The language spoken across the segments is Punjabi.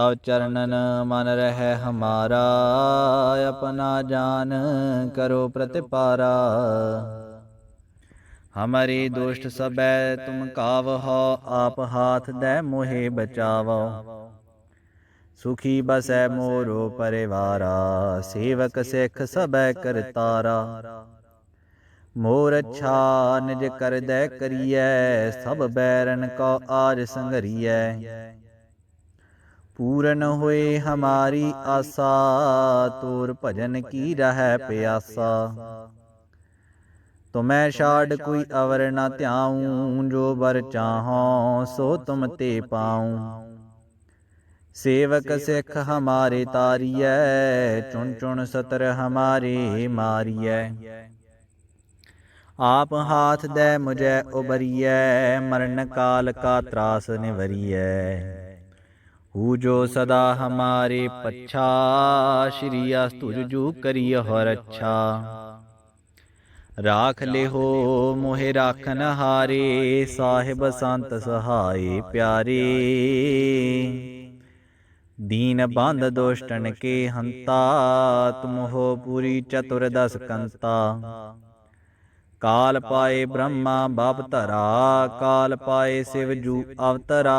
ਤਵ ਚਰਨਨ ਮਨ ਰਹਿ ਹਮਾਰਾ, ਆਪਣਾ ਜਾਨ ਕਰੋ ਪ੍ਰਤਿਪਾਰਾ। ਹਮਾਰੀ ਦੋਸ਼ਟ ਸਬੈ ਤੁਮ ਕਾਵਹੁ, ਆਪ ਹਾਥ ਦੇ ਮੋਹਿ ਬਚਾਵੋ ਸੁਖੀ ਬਸੈ ਮੋਰੋ ਪਰਿਵਾਰਾ, ਸੇਵਕ ਸਿੱਖ ਸਬੈ ਕਰਤਾਰਾ ਮੋਰ ਅੱਛਾ ਨਿਜ ਕਰਦੈ ਕਰੀਐ, ਸਭ ਬੈਰਨ ਕੋ ਆਜ ਸੰਗਰੀਐ ਪੂਰਨ ਹੋਏ ਹਮਾਰੀ ਆਸਾ, ਤੋਰ ਭਜਨ ਕੀ ਰਹੈ ਪਿਆਸਾ। ਤੁਮੈ ਛਾੜ ਕੋਈ ਅਵਰ ਨ ਧਿਆਉ, ਜੋ ਬਰ ਚਾਹੋ ਸੋ ਤੁਮ ਤੇ ਪਾਉ। ਸੇਵਕ ਸਿੱਖ ਹਮਾਰੇ ਤਾਰੀਐ, ਚੁਣ ਚੁਣ ਸਤਰ ਹਮਾਰੇ ਮਾਰੀਐ। ਆਪ ਹਾਥ ਦੇ ਮੁਝੈ ਉਬਰੀਐ, ਮਰਨ ਕਾਲ ਕਾ ਤਰਾਸ ਨਿਵਰੀਐ। ਹੂ ਜੋ ਸਦਾ ਹਮਾਰੇ ਪੱਛਾ ਸ਼੍ਰੀ ਅਸਤੁਜ ਜੂ ਕਰੀ ਹਰ ਅੱਛਾ ਰਾਖ ਲਿਹੋ ਮੋਹਿ ਰਾਖਨ ਹਾਰੇ ਸਾਹਿਬ ਸੰਤ ਸਹਾਈ ਪਿਆਰੇ ਦੀਨ ਬੰਦ ਦੋਸ਼ਟਨ ਕੇ ਹੰਤਾ ਤੁਮ ਹੋ ਪੂਰੀ ਚਤੁਰ ਦਸ ਕੰਤਾ ਕਾਲ ਪਾਏ ਬ੍ਰਹਮਾ ਬਾਪ ਧਰਾ ਕਾਲ ਪਾਏ ਸਿਵ ਜੂ ਅਵਤਰਾ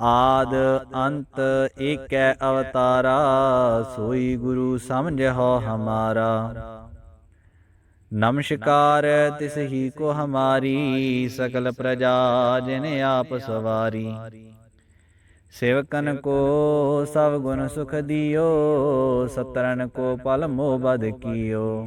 ਆਦ ਅੰਤ ਏਕੈ ਅਵਤਾਰਾ, ਸੋਈ ਗੁਰੂ ਸਮਝੋ ਹਮਾਰਾ। ਨਮਸਕਾਰ ਤਿਸ ਹੀ ਕੋ ਹਮਾਰੀ, ਸਕਲ ਪ੍ਰਜਾ ਜਿਨ ਆਪ ਸਵਾਰੀ। ਸੇਵਕਨ ਕੋ ਸਭ ਗੁਣ ਸੁਖ ਦਿਓ ਸਤਰਨ ਕੋ ਪਲ ਮੋਹ ਬਦ ਕੀਓ।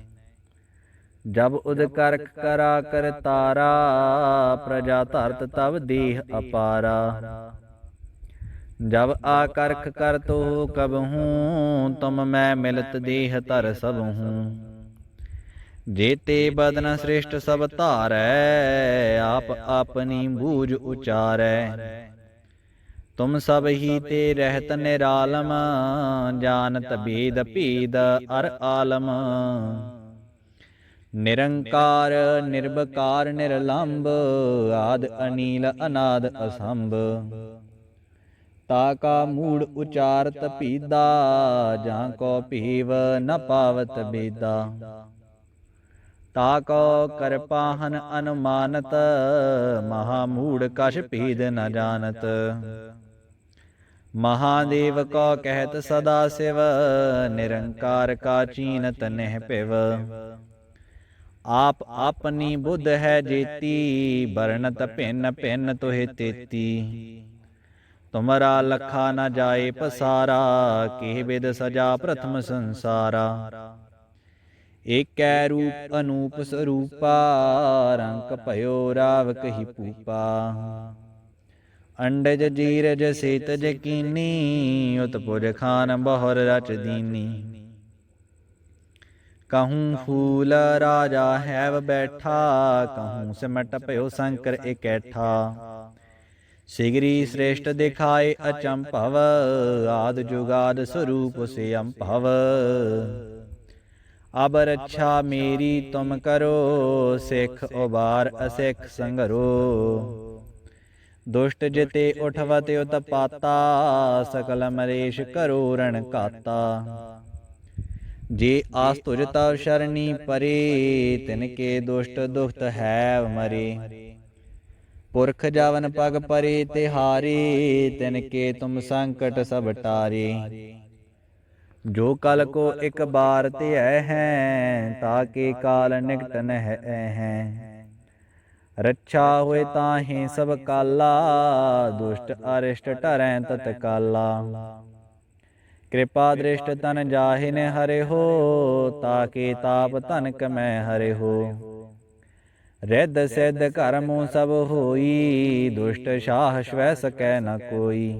ਜਬ ਉਦ ਕਰਕ ਕਰਾ ਕਰ ਤਾਰਾ ਪ੍ਰਜਾ ਧਰਤ ਤਬ ਦੇਹ ਅਪਾਰਾ। ਜਬ ਆ ਕਰਖ ਕਰ ਤੋ ਕਬ ਹੂੰ ਤੁਮ ਮੈਂ ਮਿਲਤ ਦੇਹ ਧਰ ਸਭ ਹੂੰ। ਜੇਤੇ ਬਦਨ ਸ੍ਰਿਸ਼ਟ ਸਭ ਧਾਰੈ ਆਪ ਆਪਣੀ ਬੂਝ ਉਚਾਰੈ। ਤੁਮ ਸਭ ਹੀ ਤੇ ਰਹਿਤ ਨਿਰਾਲਮ ਜਾਣਤ ਬੇਦ ਭੇਦ ਅਰ ਆਲਮ। ਨਿਰੰਕਾਰ ਨਿਰਭਕਾਰ ਨਿਰਲੰਭ, ਆਦ ਅਨੀਲ, ਅਨਾਦ ਅਸੰਭ। ਤਾ ਕਾ ਮੂੜ ਉਚਾਰਤ ਪੀਦਾ ਜਾਂ ਕੋ ਭੀਵ ਨ ਪਾਵਤ ਬੀਦਾ। ਤਾ ਕੋ ਕਰਪਾਹਨ ਅਨੁਮਾਨਤ, ਮਹਾ ਮੂੜ ਕਛ ਭੇਦ ਨ ਜਾਣਤ। ਮਹਾਦੇਵ ਕੋ ਕਹਿਤ ਸਦਾ ਸਿਵ, ਨਿਰੰਕਾਰ ਕਾ ਚੀਨਤ ਨਹਿ ਪਿਵ। ਆਪ ਆਪਣੀ ਬੁੱਧ ਹੈ ਜੇਤੀ ਬਰਨਤ ਭਿੰਨ ਭਿੰਨ ਤੋਹਿ ਤੇਤੀ। ਤੁਮਰਾ ਲਖਾ ਨ ਜਾਏ ਪਸਾਰਾ, ਕਿਹ ਬਿਦ ਸਜਾ ਪ੍ਰਥਮ ਸੰਸਾਰਾ। ਏਕੈ ਰੂਪ ਅਨੂਪ ਸਰੂਪਾ, ਰੰਕ ਭਇਓ ਰਾਵ ਕਹੀ ਪੂਪਾ। ਅੰਡਜ ਜੀਰਜ ਸੇਤ ਜਕੀਨੀ ਉਤਪੁਰ ਖਾਨ ਬਹੁਰ ਰਚ ਦੀਨੀ। ਕਹੂੰ ਫੂਲ ਰਾਜਾ ਹੈਵ ਬੈਠਾ, ਕਹੂੰ ਸਿਮਟ ਭਇਓ ਸੰਕਰ ਇਕੈਠਾ। ਸਿਗਰੀ ਸ੍ਰੇਸ਼ਟ ਦਿਖਾਏ ਅਚੰਭਵ, ਆਦ ਜੁਗਾਦ ਸਰੂਪ ਸੇ ਅੰਭਵ ਅਬ ਰੱਛਾ ਮੇਰੀ ਤੁਮ ਕਰੋ, ਸਿੱਖ ਉਬਾਰ ਅਸਿੱਖ ਸੰਗਰੋ। ਦੁਸ਼ਟ ਜਿਤੇ ਉਠਵਤ ਉਤਪਾਤਾ ਸਕਲ ਮਰੇਸ਼ ਕਰੋ ਰਣ ਘਾਤਾ ਜੇ ਆਸ ਤੁਜ ਤਵ ਸ਼ਰਣੀ ਪਰੇ, ਤਿਨ ਕੇ ਦੁਸ਼ਟ ਦੁਖਤ ਹੈ ਮਰੇ। ਪੁਰਖ ਜਵਨ ਪਗ ਪਰੇ, ਤਿਹਾਰੇ, ਤਿਨ ਕੇ ਤੁਮ ਸੰਕਟ ਸਭ ਟਾਰੇ। ਜੋ ਕਲ ਕੋ ਇੱਕ ਬਾਰ ਤੇ ਹੈ ਤਾਕੇ ਕਾਲ ਨਿਕਟ ਨਹਿ ਹੈ। ਰੱਛਾ ਹੋਏ ਤਾਹੇ ਸਭ ਕਾਲਾ, ਦੁਸ਼ਟ ਅਰਿਸ਼ਟ ਟਰੈ ਤਤਕਾਲਾ ਕਿਰਪਾ ਦ੍ਰਿਸ਼ਟ ਤਨ ਜਾਹਿਨ ਹਰਿ ਹੋ ਤਾਕੇ ਤਾਪ ਧਨ ਕਮੈ ਹਰੇ ਹੋ ਰਿੱਧ ਸਿੱਧ ਕਰਮੁ ਸਭ ਹੋਈ, ਦੁਸ਼ਟ ਸ਼ਾਹ ਸ਼ਵੈ ਸਕੈ ਨ ਕੋਈ।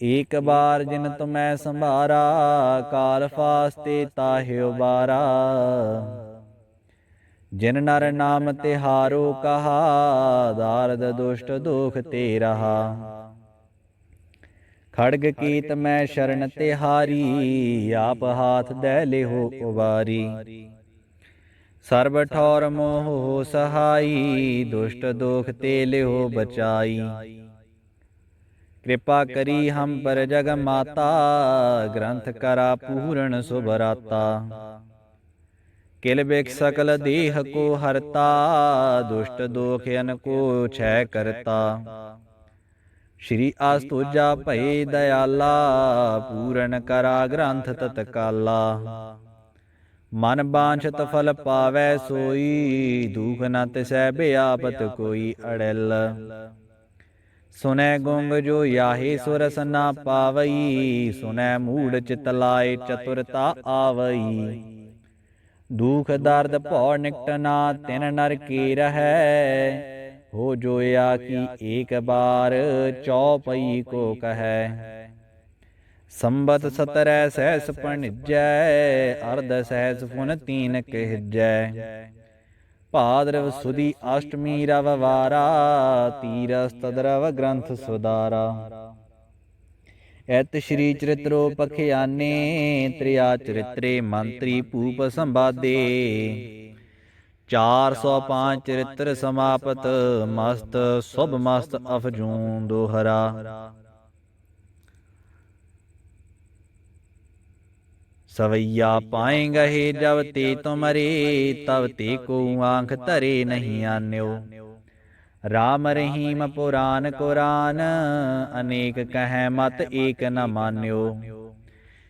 ਏਕ ਬਾਰ ਜਿਨ ਤੁਮੈ ਸੰਭਾਰਾ, ਕਾਲ ਫਾਸਤੇ ਤਾਹਿ ਉਬਾਰਾ ਜਿਨ ਨਰ ਨਾਮ ਤਿਹਾਰੋ ਕਹਾ, ਦਾਰਦ ਦੁਸ਼ਟ ਦੁਖ ਤੇ ਰਹਾ ਖੜਗ ਕੀਤ ਮੈਂ ਸ਼ਰਨ ਤੇ ਹਾਰੀ ਆਪ ਹਾਥ ਦੇ ਲਿਹੋ ਉਬਾਰੀ ਸਰਬ ਠੌਰ ਮੋਹ ਸਹਾਈ, ਦੁਸ਼ਟ ਦੋਖ ਤੇ ਲਿਹੋ ਬਚਾਈ। ਕਿਰਪਾ ਕਰੀ ਹਮ ਪਰ ਜਗ ਮਾਤਾ, ਗ੍ਰੰਥ ਕਰਾ ਪੂਰਨ ਸੁਭਰਾਤਾ। ਕਿਲ ਬਿਕ ਸਕਲ ਦੇਹ ਕੋ ਹਰਤਾ, ਦੁਸ਼ਟ ਦੋਖ ਅਨ ਕੋ ਛੈ ਕਰਤਾ। ਸ਼੍ਰੀ ਆਸਤੋਜਾ ਭਏ ਦਇਆਲਾ, ਪੂਰਨ ਕਰਾ ਗ੍ਰੰਥ ਤਤਕਾਲਾ ਮਨ ਬਾਂਛਤ ਫਲ ਪਾਵੈ ਸੋਈ, ਦੁਖ ਨ ਤਿਸੈ ਬਿਆਪਤ ਕੋਈ ਅੜਲ। ਸੁਨੈ ਗੁੰਗ ਜੋ ਯਾਹੇ ਸੁਰਸ ਨਾ ਪਾਵਈ, ਸੁਨੈ ਮੂੜ ਚਿਤ ਲਾਏ ਚਤੁਰਤਾ ਆਵਈ। ਦੁਖ ਦਰਦ ਭਉ ਨਿਕਟਨਾ ਤਿਨ ਨਰ ਕੀ ਰਹੈ ਹੋ ਜੋਇਆ ਕੀ ਏਕ ਬਾਰ ਚੌਪਈ ਕੋ ਕਹੈ। ਸੰਬਤ ਸਤਰੈ ਸਹਿਸ ਪਣਿਜੈ, ਅਰਧ ਸਹਿਸ ਫੁਨ ਤੀਨ ਕਹਿਜੈ। ਭਾਦਰਵ ਸੁਦੀ ਅਸ਼ਟਮੀ ਰਵ ਵਾਰਾ, ਤੀਰਸ ਤਦਰਵ ਗ੍ਰੰਥ ਸੁਦਾਰਾ। ਐਤ ਸ਼੍ਰੀ ਚਰਿਤਰੋ ਪਖਿਆਨੇ, ਤ੍ਰਿਆ ਚਰਿਤਰੇ ਮੰਤਰੀ ਪੂਪ ਸੰਬਾਦੇ 405 ਚਰਿਤਰ ਸਮਾਪਤ ਮਸਤ ਸੁਭ ਮਸਤ ਅਫਜੂਨ ਦੋਹਰਾ। ਸਵਈਆ ਪਾਏਂਗਹਿ ਜਬ ਤੇ ਤੁਮਰੇ ਤਬ ਤੇ ਕੋ ਆਂਖ ਧਰੇ ਨਹੀਂ ਆਨਿਓ। ਰਾਮ ਰਹੀਮ ਪੁਰਾਨ ਕੁਰਾਨ ਅਨੇਕ ਕਹੈ ਮਤ ਏਕ ਨ ਮਾਨਿਓ।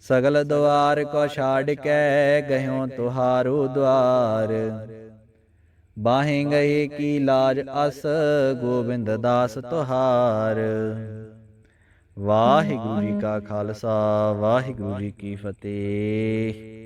ਸਗਲ ਦੁਆਰ ਕੋ ਛਾੜ ਕੇ ਗਇਓ ਤੁਹਾਰੋ ਦੁਆਰ। ਬਾਹੇ ਗਏ ਕੀ ਲਾਜ ਅਸ ਗੋਬਿੰਦ ਦਾਸ ਤੁਹਾਰ। ਵਾਹਿਗੁਰੂ ਜੀ ਕਾ ਖਾਲਸਾ, ਵਾਹਿਗੁਰੂ ਜੀ ਕੀ ਫਤਿਹ।